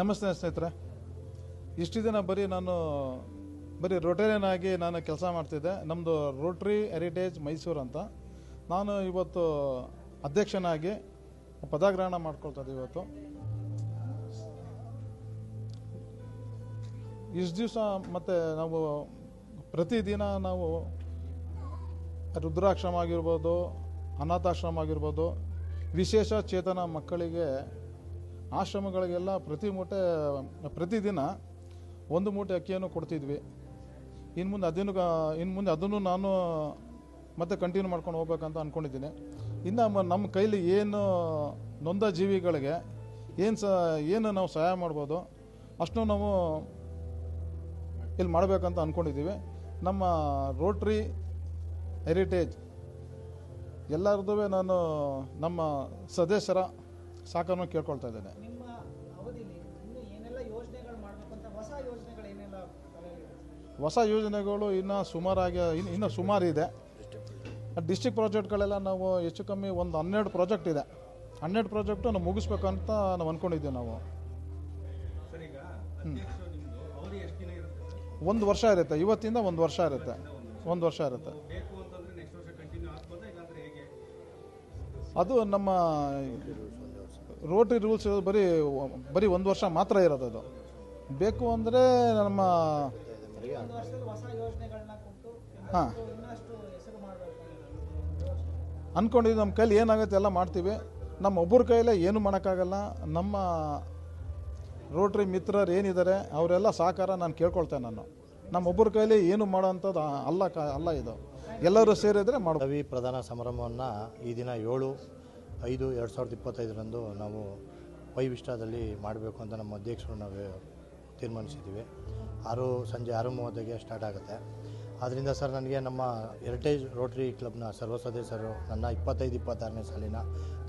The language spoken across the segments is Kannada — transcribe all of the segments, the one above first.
ನಮಸ್ತೆ ಸ್ನೇಹಿತರೆ. ಇಷ್ಟು ದಿನ ಬರೀ ನಾನು, ಬರೀ ರೊಟೇರಿಯನ್ ಆಗಿ ನಾನು ಕೆಲಸ ಮಾಡ್ತಿದ್ದೆ. ನಮ್ಮದು ರೋಟ್ರಿ ಹೆರಿಟೇಜ್ ಮೈಸೂರು ಅಂತ. ನಾನು ಇವತ್ತು ಅಧ್ಯಕ್ಷನಾಗಿ ಪದಗ್ರಹಣ ಮಾಡ್ಕೊಳ್ತಾ ಇದ್ದೀವಿ ಇವತ್ತು. ಇಷ್ಟು ದಿವಸ ಮತ್ತು ನಾವು ಪ್ರತಿದಿನ ನಾವು ರುದ್ರಾಶ್ರಮ ಆಗಿರ್ಬೋದು, ಅನಾಥಾಶ್ರಮ ಆಗಿರ್ಬೋದು, ವಿಶೇಷ ಚೇತನ ಮಕ್ಕಳಿಗೆ ಆಶ್ರಮಗಳಿಗೆಲ್ಲ ಪ್ರತಿ ಮೂಟೆ, ಪ್ರತಿದಿನ ಒಂದು ಮೂಟೆ ಅಕ್ಕಿಯನ್ನು ಕೊಡ್ತಿದ್ವಿ. ಇನ್ನು ಮುಂದೆ ಅದನ್ನು ಇನ್ನು ಮುಂದೆ ಅದನ್ನು ನಾನು ಮತ್ತೆ ಕಂಟಿನ್ಯೂ ಮಾಡ್ಕೊಂಡು ಹೋಗ್ಬೇಕಂತ ಅಂದ್ಕೊಂಡಿದ್ದೀನಿ ಇನ್ನು ನಮ್ಮ ಕೈಲಿ ಏನು ನೊಂದ ಜೀವಿಗಳಿಗೆ ಏನು ಸ, ಏನು ನಾವು ಸಹಾಯ ಮಾಡ್ಬೋದು ಅಷ್ಟು ನಾವು ಇಲ್ಲಿ ಮಾಡಬೇಕಂತ ಅಂದ್ಕೊಂಡಿದ್ದೀವಿ ನಮ್ಮ ರೋಟ್ರಿ ಹೆರಿಟೇಜ್ ಎಲ್ಲರದ್ದು ನಾನು ನಮ್ಮ ಸದಸ್ಯರ ಸಾಕನ್ನು ಕೇಳ್ಕೊಳ್ತಾ ಇದ್ದೇನೆ. ನಿಮ್ಮ ಅವಧಿಲಿ ಇನ್ನು ಏನೆಲ್ಲ ಯೋಜನೆಗಳು ಮಾಡಬೇಕು ಅಂತ ಹೊಸ ಯೋಜನೆಗಳು ಇನ್ನು ಹೊಸ ಯೋಜನೆಗಳು ಇನ್ನೂ ಸುಮಾರಾಗಿ ಇನ್ನು ಇನ್ನೂ ಸುಮಾರು ಇದೆ. ಡಿಸ್ಟಿಕ್ ಪ್ರಾಜೆಕ್ಟ್ಗಳೆಲ್ಲ ನಾವು ಹೆಚ್ಚು ಕಮ್ಮಿ ಒಂದು ಹನ್ನೆರಡು ಪ್ರಾಜೆಕ್ಟ್ ಇದೆ. ಹನ್ನೆರಡು ಪ್ರಾಜೆಕ್ಟು ನಾವು ಮುಗಿಸ್ಬೇಕಂತ ನಾವು ಅಂದ್ಕೊಂಡಿದ್ದೀವಿ ನಾವು. ಸರ್ ಅಧ್ಯಕ್ಷರು ನಿಮ್ದು ಅವಧಿ ಎಷ್ಟು ದಿನ ಇರುತ್ತೆ ಒಂದು ವರ್ಷ ಇರುತ್ತೆ. ಇವತ್ತಿಂದ ಒಂದು ವರ್ಷ ಇರುತ್ತೆ. ಒಂದು ವರ್ಷ ಇರುತ್ತೆ. ಬೇಕು ಅಂತಂದ್ರೆ ನೆಕ್ಸ್ಟ್ ವರ್ಷ ಕಂಟಿನ್ಯೂ ಆಗ್ಬೋದಾ? ಇಲ್ಲಾಂದ್ರೆ ಹೇಗೆ? ಅದು ನಮ್ಮ ರೋಟ್ರಿ ರೂಲ್ಸ್ ಬರೀ ಬರೀ ಒಂದು ವರ್ಷ ಮಾತ್ರ ಇರೋದು ಅದು. ಬೇಕು ಅಂದರೆ ನಮ್ಮ ಹಾಂ. ಅಂದ್ಕೊಂಡಿದ್ದು ನಮ್ಮ ಕೈಲಿ ಏನಾಗುತ್ತೆ ಎಲ್ಲ ಮಾಡ್ತೀವಿ. ನಮ್ಮ ಒಬ್ಬರ ಕೈಲೇ ಏನು ಮಾಡೋಕ್ಕಾಗಲ್ಲ. ನಮ್ಮ ರೋಟ್ರಿ ಮಿತ್ರರು ಏನಿದ್ದಾರೆ, ಅವರೆಲ್ಲ ಸಹಕಾರ ನಾನು ಕೇಳ್ಕೊಳ್ತೇನೆ ನಾನು. ನಮ್ಮ ಒಬ್ಬರ ಕೈಲಿ ಏನು ಮಾಡೋವಂಥದ್ದು ಅಲ್ಲ ಕ ಅಲ್ಲ ಇದು. ಎಲ್ಲರೂ ಸೇರಿದರೆ ಮಾಡಿ ಪ್ರಧಾನ ಸಮಾರಂಭವನ್ನು ಈ ದಿನ ಏಳು ಐದು ಎರಡು ಸಾವಿರದ ಇಪ್ಪತ್ತೈದರಂದು ನಾವು ವೈವಿಷ್ಟಾದಲ್ಲಿ ಮಾಡಬೇಕು ಅಂತ ನಮ್ಮ ಅಧ್ಯಕ್ಷರು ನಾವು ತೀರ್ಮಾನಿಸಿದ್ದೀವಿ. ಆರು ಸಂಜೆ ಆರು ಮೂವತ್ತಿಗೆ ಸ್ಟಾರ್ಟ್ ಆಗುತ್ತೆ. ಆದ್ದರಿಂದ ಸರ್ ನನಗೆ ನಮ್ಮ ಹೆರಿಟೇಜ್ ರೋಟರಿ ಕ್ಲಬ್ನ ಸರ್ವ ಸದಸ್ಯರು ನನ್ನ ಇಪ್ಪತ್ತೈದು ಇಪ್ಪತ್ತಾರನೇ ಸಾಲಿನ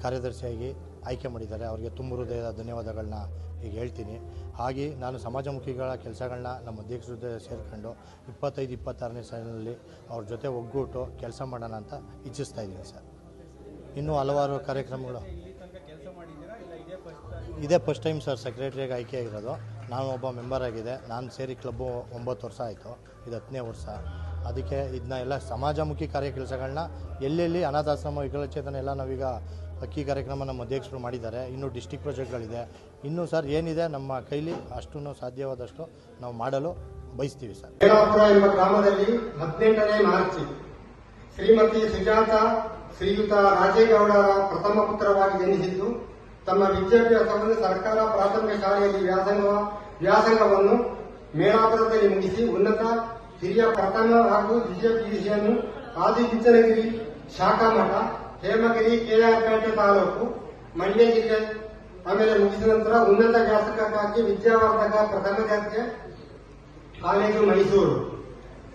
ಕಾರ್ಯದರ್ಶಿಯಾಗಿ ಆಯ್ಕೆ ಮಾಡಿದ್ದಾರೆ. ಅವರಿಗೆ ತುಂಬ ಹೃದಯದ ಧನ್ಯವಾದಗಳನ್ನ ಈಗ ಹೇಳ್ತೀನಿ. ಹಾಗೆ ನಾನು ಸಮಾಜಮುಖಿಗಳ ಕೆಲಸಗಳನ್ನ ನಮ್ಮ ಅಧ್ಯಕ್ಷರ ಜೊತೆ ಸೇರಿಕೊಂಡು ಇಪ್ಪತ್ತೈದು ಇಪ್ಪತ್ತಾರನೇ ಸಾಲಿನಲ್ಲಿ ಅವ್ರ ಜೊತೆ ಒಗ್ಗೂಟು ಕೆಲಸ ಮಾಡೋಣ ಅಂತ ಇಚ್ಛಿಸ್ತಾ ಇದ್ದೀನಿ ಸರ್. ಇನ್ನೂ ಹಲವಾರು ಕಾರ್ಯಕ್ರಮಗಳು. ಇದೇ ಫಸ್ಟ್ ಟೈಮ್ ಸರ್ ಸೆಕ್ರೆಟ್ರಿಯಾಗಿ ಆಯ್ಕೆ ಆಗಿರೋದು. ನಾನು ಒಬ್ಬ ಮೆಂಬರ್ ಆಗಿದೆ. ನಾನು ಸೇರಿ ಕ್ಲಬ್ಬು ಒಂಬತ್ತು ವರ್ಷ ಆಯಿತು. ಇದು ಹತ್ತನೇ ವರ್ಷ. ಅದಕ್ಕೆ ಇದನ್ನ ಎಲ್ಲ ಸಮಾಜಮುಖಿ ಕಾರ್ಯ ಕೆಲಸಗಳನ್ನ ಎಲ್ಲೆಲ್ಲಿ ಅನಾಥಾಶ್ರಮ ವಿಕಲಚೇತನ ಎಲ್ಲ ನಾವೀಗ ಅಕ್ಕಿ ಕಾರ್ಯಕ್ರಮ ನಮ್ಮ ಅಧ್ಯಕ್ಷರು ಮಾಡಿದ್ದಾರೆ. ಇನ್ನು ಡಿಸ್ಟಿಕ್ ಪ್ರಾಜೆಕ್ಟ್ಗಳಿದೆ ಇನ್ನೂ ಸರ್ ಏನಿದೆ ನಮ್ಮ ಕೈಲಿ ಅಷ್ಟು ಸಾಧ್ಯವಾದಷ್ಟು ನಾವು ಮಾಡಲು ಬಯಸ್ತೀವಿ ಸರ್ ಗ್ರಾಮದಲ್ಲಿ ಹದಿನೆಂಟನೇ ಮಾರ್ಚ್ ಶ್ರೀಮತಿ ಸುಜಾತ ಶ್ರೀಯುತ ರಾಜೇಗೌಡರ ಪ್ರಥಮ ಪುತ್ರವಾಗಿ ಜನಿಸಿದ್ದು ತಮ್ಮ ವಿದ್ಯಾಭ್ಯಾಸವನ್ನು ಸರ್ಕಾರ ಪ್ರಾಥಮಿಕ ಶಾಲೆಯಲ್ಲಿ ವ್ಯಾಸಂಗ ವ್ಯಾಸಂಗವನ್ನು ಮೇಲಾಪುರದಲ್ಲಿ ಮುಗಿಸಿ ಉನ್ನತ ಹಿರಿಯ ಪ್ರಥಮ ಹಾಗೂ ದ್ವಿತೀಯ ಪಿಯುಸಿಯನ್ನು ಆದಿಚುಂಚನಗಿರಿ ಶಾಖಾ ಮಠ ಹೇಮಗಿರಿ ಕೆಆರ್ಪೇಟೆ ತಾಲೂಕು ಮಂಡ್ಯ ಜಿಲ್ಲೆ ಆಮೇಲೆ ಮುಗಿಸಿದ ನಂತರ ಉನ್ನತ ವ್ಯಾಸಂಗಕ್ಕಾಗಿ ವಿದ್ಯಾವರ್ಧಕ ಪ್ರಥಮ ದರ್ಜೆ ಕಾಲೇಜು ಮೈಸೂರು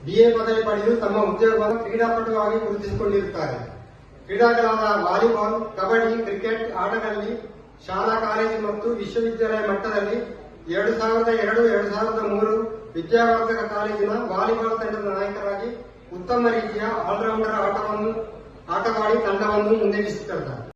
ಬಿಎ ಪದವಿ ಪಡೆದು ತಮ್ಮ ಉದ್ಯೋಗವನ್ನು ಕ್ರೀಡಾಪಟುವಾಗಿ ಗುರುತಿಸಿಕೊಂಡಿರುತ್ತಾರೆ ಕ್ರೀಡಾಗಳಾದ ವಾಲಿಬಾಲ್, ಕಬಡ್ಡಿ, ಕ್ರಿಕೆಟ್ ಆಟಗಳಲ್ಲಿ ಶಾಲಾ, ಕಾಲೇಜು ಮತ್ತು ವಿಶ್ವವಿದ್ಯಾಲಯ ಮಟ್ಟದಲ್ಲಿ ಎರಡು ಸಾವಿರದ ಎರಡು ಎರಡು ಸಾವಿರದ ಮೂರು ವಿದ್ಯಾವರ್ಧಕ ಕಾಲೇಜಿನ ವಾಲಿಬಾಲ್ ತಂಡದ ನಾಯಕರಾಗಿ ಉತ್ತಮ ರೀತಿಯ ಆಲ್ರೌಂಡರ್ ಆಟವನ್ನು, ಆಟವಾಡಿ ತಂಡವನ್ನು ಮುನ್ನಡೆಸುತ್ತಿದ್ದಾರೆ